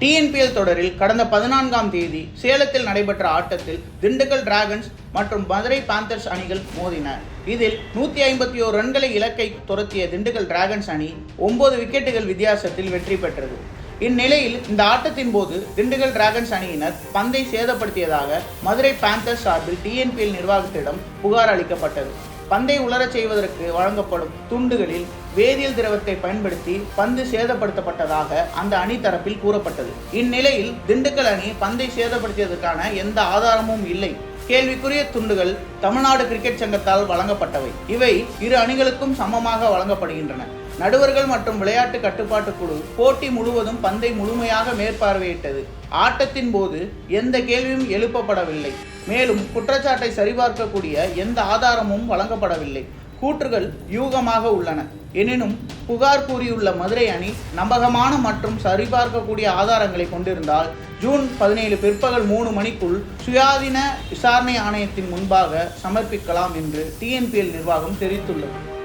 TNPL தொடரில் கடந்த பதினான்காம் தேதி சேலத்தில் நடைபெற்ற ஆட்டத்தில் திண்டுக்கல் டிராகன்ஸ் மற்றும் மதுரை பாந்தர்ஸ் அணிகள் மோதின. இதில் நூற்றி ஐம்பத்தி ஓரு ரன்களை இலக்கை துரத்திய திண்டுக்கல் டிராகன்ஸ் அணி ஒன்பது விக்கெட்டுகள் வித்தியாசத்தில் வெற்றி பெற்றது. இந்நிலையில் இந்த ஆட்டத்தின் போது திண்டுக்கல் டிராகன்ஸ் அணியினர் பந்தை சேதப்படுத்தியதாக மதுரை பாந்தர்ஸ் சார்பில் டிஎன்பிஎல் நிர்வாகத்திடம் புகார் அளிக்கப்பட்டது. பந்தை உலரச் செய்வதற்கு வழங்கப்படும் துண்டுகளில் வேதியியல் திரவத்தை பயன்படுத்தி பந்து சேதப்படுத்தப்பட்டதாக அந்த அணி தரப்பில் கூறப்பட்டது. இந்நிலையில் திண்டுக்கல் அணி பந்தை சேதப்படுத்தியதற்கான எந்த ஆதாரமும் இல்லை. கேள்விக்குரிய துண்டுகள் தமிழ்நாடு கிரிக்கெட் சங்கத்தால் வழங்கப்பட்டவை. இவை இரு அணிகளுக்கும் சமமாக வழங்கப்படுகின்றன. நடுவர்கள் மற்றும் விளையாட்டு கட்டுப்பாட்டு குழு போட்டி முழுவதும் பந்தை முழுமையாக மேற்பார்வையிட்டது. ஆட்டத்தின் போது எந்த கேள்வியும் எழுப்பப்படவில்லை. மேலும் குற்றச்சாட்டை சரிபார்க்கக்கூடிய எந்த ஆதாரமும் வழங்கப்படவில்லை. கூற்றுகள் யூகமாக உள்ளன. எனினும் புகார் கூறியுள்ள மதுரை அணி நம்பகமான மற்றும் சரிபார்க்கக்கூடிய ஆதாரங்களை கொண்டிருந்தால் ஜூன் பதினேழு பிற்பகல் மூணு மணிக்குள் சுயாதீன விசாரணை ஆணையத்தின் முன்பாக சமர்ப்பிக்கலாம் என்று டிஎன்பிஎல் நிர்வாகம் தெரிவித்துள்ளது.